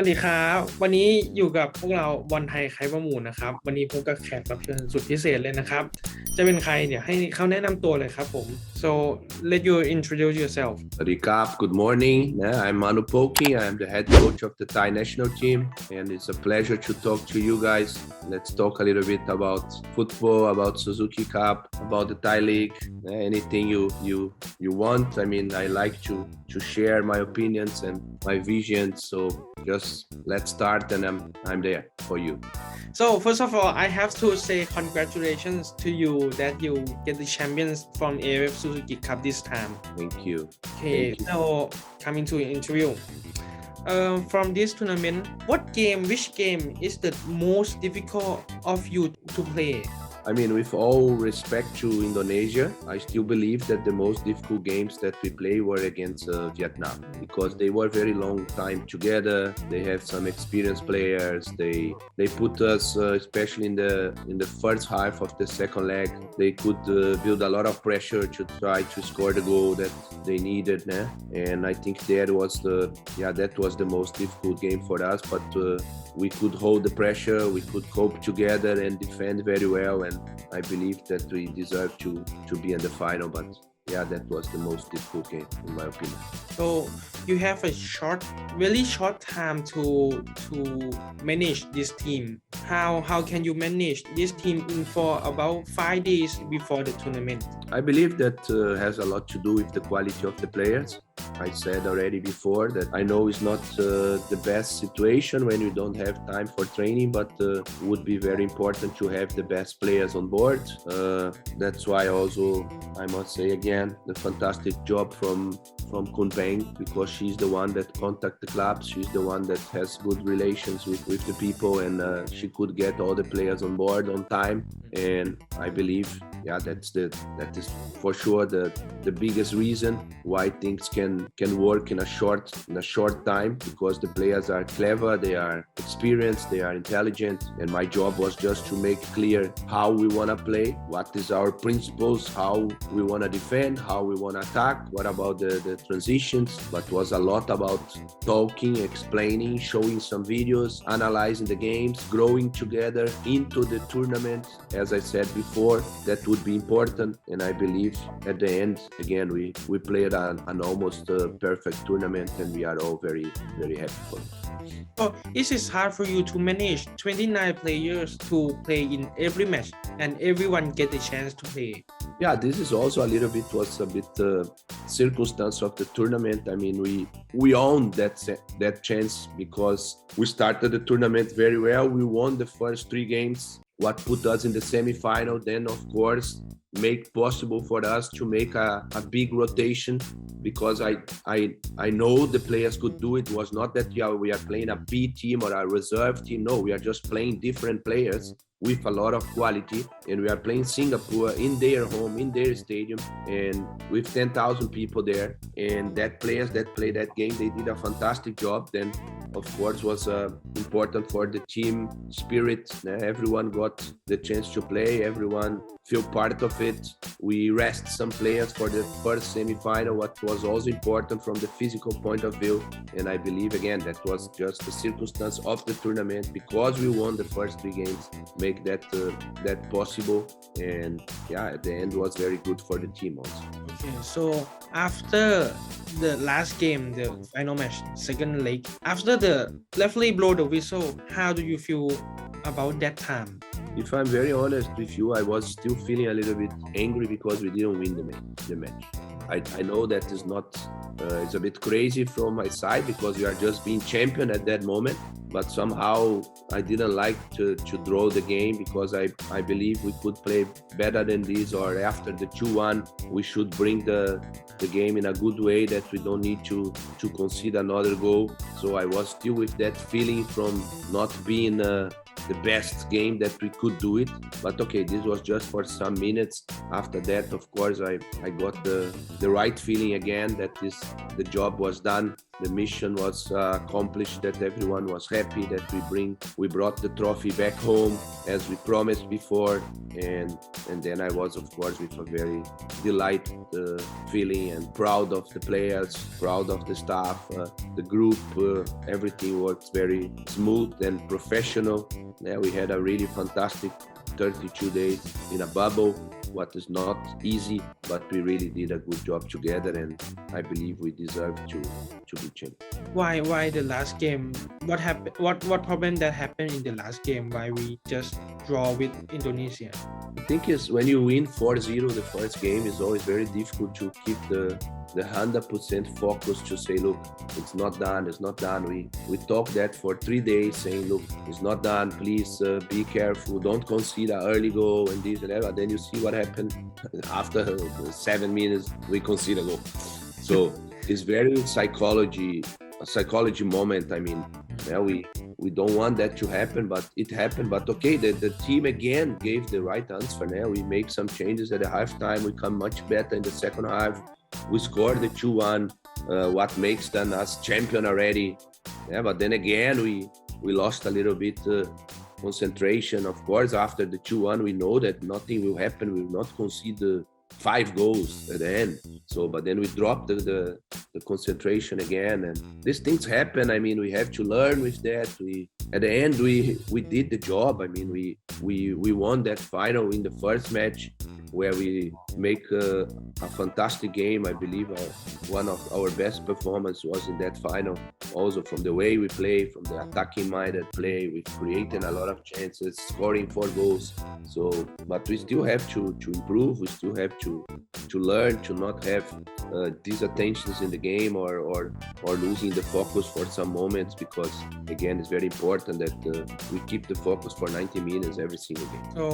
วัสดีครับ วันนี้อยู่กับพวกเราบอลไทยไคประมูลนะครับ วันนี้พบกับแขกรับเชิญสุดพิเศษเลยนะครับ จะเป็นใครเนี่ยให้เขาแนะนำตัวเลยครับผม so let you introduce yourself Recap, good morning. I'm Manu Poki. I'm the head coach of the Thai national team, and it's a pleasure to talk to you guys. Let's talk a little bit about football, about Suzuki Cup, about the Thai League, anything you you you want. I mean, I like to to share my opinions and my vision. So just let's start, and I'm I'm there for you. so first of all I have to say congratulations to you that you get the champions from AFF Cup this time Thank you. Okay, Thank you. so coming to interview. Uh, from this tournament, what game, which game is the most difficult of you to play? I mean, with all respect to Indonesia, I still believe that the most difficult games that we play were against uh, Vietnam because they were very long time together. They have some experienced players. They they put us, uh, especially in the in the first half of the second leg, they could uh, build a lot of pressure to try to score the goal that they needed. Né? And I think that was the yeah that was the most difficult game for us, but. Uh, we could hold the pressure, we could cope together and defend very well. And I believe that we deserve to to be in the final. But yeah, that was the most difficult game in my opinion. So you have a short, really short time to to manage this team. How how can you manage this team in for about five days before the tournament? I believe that uh, has a lot to do with the quality of the players. I said already before that I know it's not uh, the best situation when you don't have time for training, but uh, would be very important to have the best players on board. Uh, that's why also I must say again the fantastic job from from Kun Peng because she's the one that contact the clubs. She's the one that has good relations with, with the people, and uh, she could get all the players on board on time. And I believe, yeah, that's the that is for sure the the biggest reason why things can can work in a short in a short time because the players are clever, they are experienced, they are intelligent, and my job was just to make clear how we want to play, what is our principles, how we want to defend, how we want to attack, what about the, the transitions, but was a lot about talking, explaining, showing some videos, analyzing the games, growing together into the tournament. As I said before, that would be important, and I believe at the end, again, we we played an, an almost uh, perfect tournament, and we are all very very happy for it. So it is hard for you to manage 29 players to play in every match and everyone get a chance to play. yeah this is also a little bit was a bit uh, circumstance of the tournament i mean we we owned that that chance because we started the tournament very well we won the first three games what put us in the semi-final then of course make possible for us to make a, a big rotation because I, I I know the players could do it. it was not that yeah, we are playing a B team or a reserve team. No, we are just playing different players with a lot of quality and we are playing Singapore in their home in their stadium and with 10,000 people there and that players that play that game they did a fantastic job then of course was uh, important for the team spirit everyone got the chance to play everyone feel part of it. We rest some players for the first semi-final what was also important from the physical point of view. And i believe again that was just the circumstance of the tournament because we won the first three games make that uh, that possible. And yeah at the end was very good for the team also. Okay, so after the last game, the final match, second leg, after the referee blow the whistle, how do you feel about that time? if i'm very honest with you i was still feeling a little bit angry because we didn't win the, the match I, I know that is not uh, it's a bit crazy from my side because we are just being champion at that moment but somehow i didn't like to, to draw the game because I, I believe we could play better than this or after the 2-1 we should bring the the game in a good way that we don't need to to concede another goal. So i was still with that feeling from not being uh, the best game that we could do it. But okay this was just for some minutes. After that of course i i got the the right feeling again that this the job was done the mission was uh, accomplished that everyone was happy that we bring we brought the trophy back home as we promised before. And and then i was of course with a very delight uh, feeling and proud of the players proud of the staff uh, the group uh, everything worked very smooth and professional. Yeah, we had a really fantastic 32 days in a bubble what is not easy, but we really did a good job together, and I believe we deserve to to be champions. Why why the last game? What happened? What what problem that happened in the last game? Why we just draw with Indonesia? I think is when you win 4-0 the first game is always very difficult to keep the the 100% focus to say, look, it's not done, it's not done. We we talked that for three days, saying, look, it's not done. Please uh, be careful. Don't concede an early goal and this and that. But then you see what happened after seven minutes. We concede a goal. So it's very psychology, a psychology moment. I mean, yeah, we we don't want that to happen, but it happened. But okay, the, the team again gave the right answer. Now we make some changes at the halftime. We come much better in the second half we scored the 2-1 uh, what makes them us champion already yeah but then again we we lost a little bit uh, concentration of course after the 2-1 we know that nothing will happen we will not concede the five goals at the end. So but then we dropped the, the, the concentration again and these things happen. I mean we have to learn with that. We at the end we we did the job. I mean we we we won that final in the first match where we make a, a fantastic game. I believe uh, one of our best performance was in that final. Also from the way we play, from the attacking minded play, we created a lot of chances, scoring four goals. So, but we still have to to improve. We still have to to learn to not have uh, attentions in the game or or or losing the focus for some moments because again it's very important that uh, we keep the focus for 90 minutes every single game. So,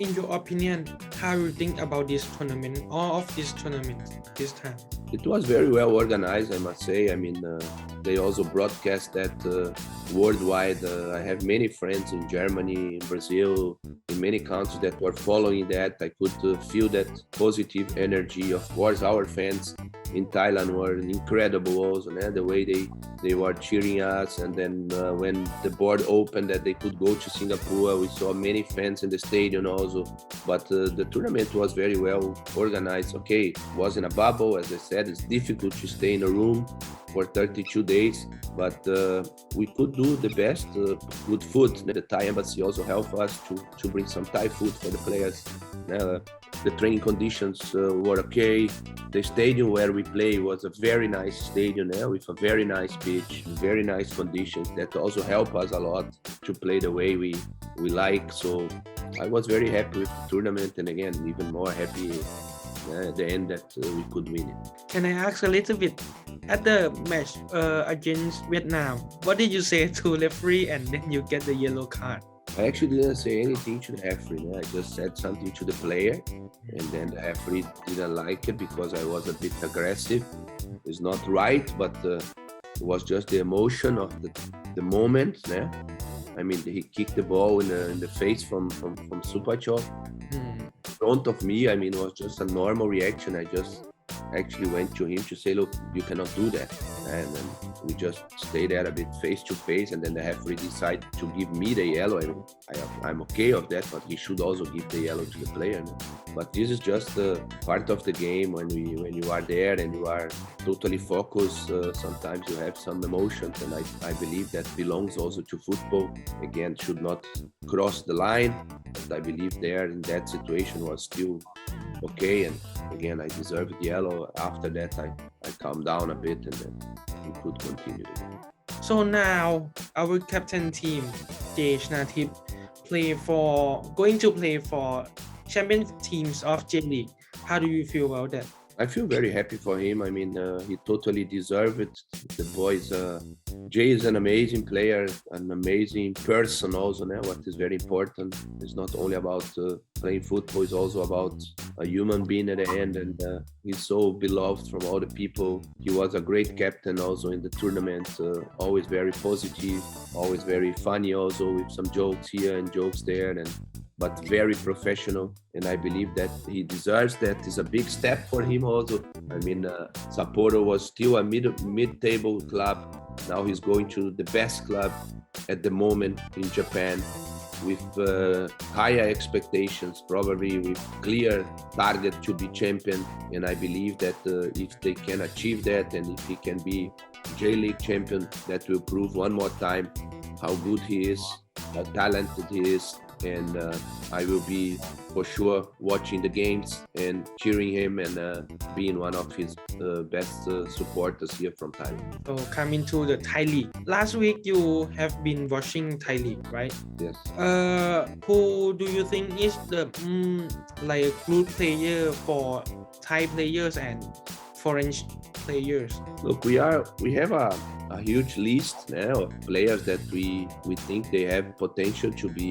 in your opinion, how you think about this tournament, all of this tournament this time? It was very well organized, I must say. I mean, uh, they also broadcast that uh, worldwide. Uh, I have many friends in Germany, in Brazil, in many countries that were following that. I could uh, feel that positive energy. Of course, our fans in Thailand were incredible also, man, the way they, they were cheering us. And then uh, when the board opened that they could go to Singapore, we saw many fans in the stadium also. But uh, the tournament was very well organized. Okay, it was in a bubble, as I said, it's difficult to stay in a room for 32 days, but uh, we could do the best. Uh, good food. The Thai embassy also helped us to, to bring some Thai food for the players. Uh, the training conditions uh, were okay. The stadium where we play was a very nice stadium yeah, with a very nice pitch, very nice conditions that also help us a lot to play the way we, we like. So I was very happy with the tournament and again, even more happy uh, at the end that uh, we could win it. Can I ask a little bit? At the match uh, against Vietnam, what did you say to referee and then you get the yellow card? I actually didn't say anything to the referee. I just said something to the player, and then the referee didn't like it because I was a bit aggressive. It's not right, but uh, it was just the emotion of the, the moment. Yeah? I mean, he kicked the ball in the, in the face from from from Supachov mm. Front of me. I mean, it was just a normal reaction. I just actually went to him to say, look, you cannot do that. And then we just stayed there a bit face to face, and then the referee decided to give me the yellow. I mean, I, am okay of that, but he should also give the yellow to the player. But this is just uh, part of the game when we when you are there and you are totally focused. Uh, sometimes you have some emotions, and I, I believe that belongs also to football. Again, should not cross the line. I believe there in that situation was still okay and again I deserved yellow. After that I, I calmed down a bit and then we could continue. So now our captain team, Jay Natip, play for going to play for champion teams of J League. How do you feel about that? I feel very happy for him. I mean, uh, he totally deserved it. The boys, uh, Jay is an amazing player, an amazing person also. Now, what is very important is not only about uh, playing football; it's also about a human being at the end. And uh, he's so beloved from all the people. He was a great captain also in the tournament. Uh, always very positive, always very funny also with some jokes here and jokes there. And but very professional. And I believe that he deserves that. It's a big step for him also. I mean, uh, Sapporo was still a mid mid-table club. Now he's going to the best club at the moment in Japan with uh, higher expectations, probably with clear target to be champion. And I believe that uh, if they can achieve that and if he can be J League champion, that will prove one more time how good he is, how talented he is, and uh, I will be for sure watching the games and cheering him and uh, being one of his uh, best uh, supporters here from Thailand. So coming to the Thai League. Last week you have been watching Thai League, right? Yes. Uh, who do you think is the mm, like good player for Thai players and foreign players? Look, we are we have a, a huge list now of players that we we think they have potential to be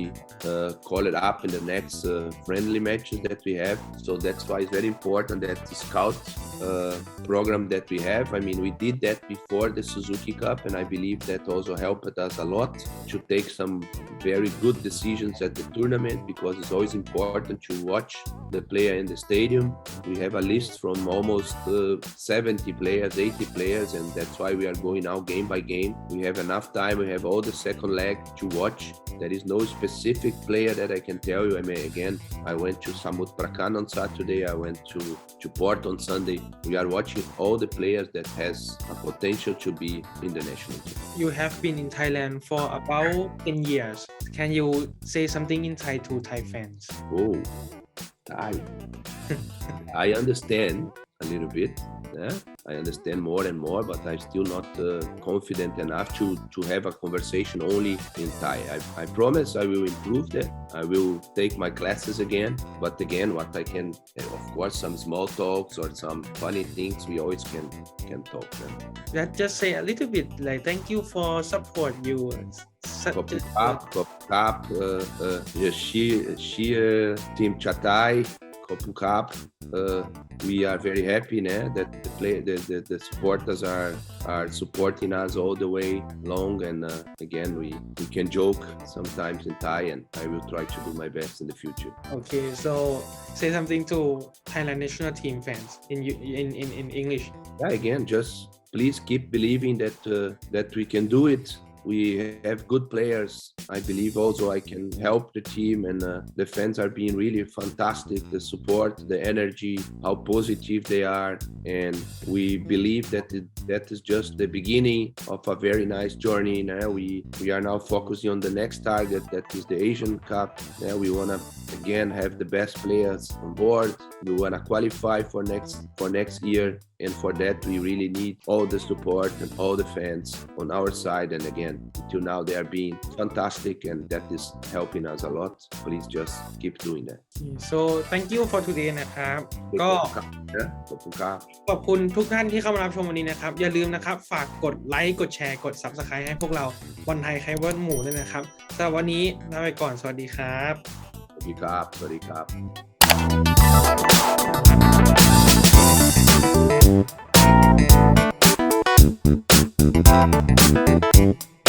uh, called up in the next uh, friendly matches that we have. So that's why it's very important that the scout uh, program that we have. I mean, we did that before the Suzuki Cup, and I believe that also helped us a lot to take some very good decisions at the tournament because it's always important to watch the player in the stadium. We have a list from almost uh, 70 players, 80 players, and that's why we are going now game by game. We have enough time. We have all the second leg to watch. There is no specific player that I can tell you. I mean, again, I went to Samut Prakan on Saturday. I went to to Port on Sunday. We are watching all the players that has a potential to be in the national team. You have been in Thailand for about 10 years. Can you say something in Thai to Thai fans? Oh, Thai. I understand a little bit. Yeah? I understand more and more, but I'm still not uh, confident enough to, to have a conversation only in Thai. I, I promise I will improve that. I will take my classes again. But again, what I can, eh, of course, some small talks or some funny things we always can can talk. Yeah? Let just say a little bit like thank you for support you. Copy up, copy Team Chatai. Kopung Cup. Uh, we are very happy né, that the, play, the, the, the, supporters are, are supporting us all the way long. And uh, again, we, we can joke sometimes in Thai, and I will try to do my best in the future. Okay, so say something to Thailand national team fans in, in, in, in English. Yeah, again, just please keep believing that, uh, that we can do it. We have good players. I believe also I can mm-hmm. help the team, and uh, the fans are being really fantastic. The mm-hmm. support, the energy, how positive they are, and we mm-hmm. believe that it, that is just the beginning of a very nice journey. Now we we are now focusing on the next target, that is the Asian Cup. Now we wanna again have the best players on board. We wanna qualify for next for next year and for that we really need all the support and all the fans on our side and again until now they are being fantastic and that is helping us a lot please just keep doing that So thank you for today นะครับ ก็นะขอบคุณครับขอบคุณทุกท่านที่เข้ามารับชมวันนี้นะครับ อย่าลืมนะครับ ฝากกดไลค์กดแชร์กด Subscribe ให้พวกเราวันไทยใครว่าหมูด้วยนะครับสำหรับวันนี้ลาไปก่อนสวัสดีครับ สวัสดีครับ สวัสดีครับ Thank